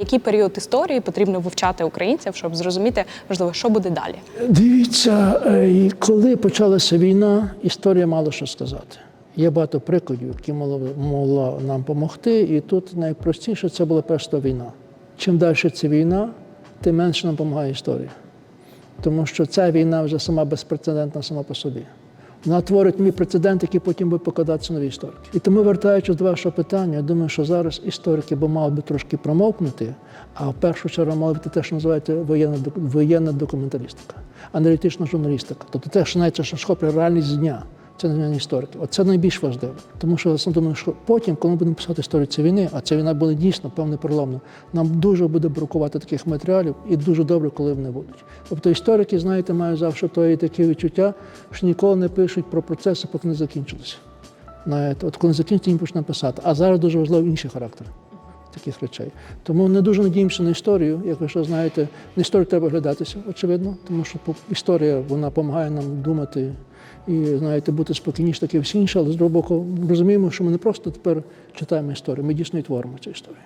Який період історії потрібно вивчати українцям, щоб зрозуміти, можливо, що буде далі? Дивіться, е, коли почалася війна, історія мало що сказати. Є багато прикладів, які могла нам допомогти. І тут найпростіше це була перша війна. Чим далі ця війна, тим менше нам допомагає історія. Тому що ця війна вже сама безпрецедентна сама по собі. Вона творить мій прецедент, який потім буде покладатися нові історики. І тому, вертаючись до вашого питання, я думаю, що зараз історики б мали би трошки промовкнути, а в першу чергу мали б те, що називається воєнна, воєнна документалістика, аналітична журналістика. Тобто те, що навіть що схоплює реальність з дня. Це не історики. Оце найбільш важливо. Тому що сам думаю, що потім, коли ми будемо писати історію цієї війни, а ця війна буде дійсно певне переломна, нам дуже буде бракувати таких матеріалів, і дуже добре, коли вони будуть. Тобто історики, знаєте, мають завжди то таке відчуття, що ніколи не пишуть про процеси, поки не закінчилися. Знаєте, от коли закінчиться, їм почне писати. А зараз дуже важливо інший характер таких речей. Тому не дуже надіємося на історію. Як ви що знаєте, на історію треба глядатися, очевидно, тому що історія вона допомагає нам думати і знаєте, бути спокійніше, таке всі інше, але з другого боку розуміємо, що ми не просто тепер читаємо історію, ми дійсно і творимо цю історію.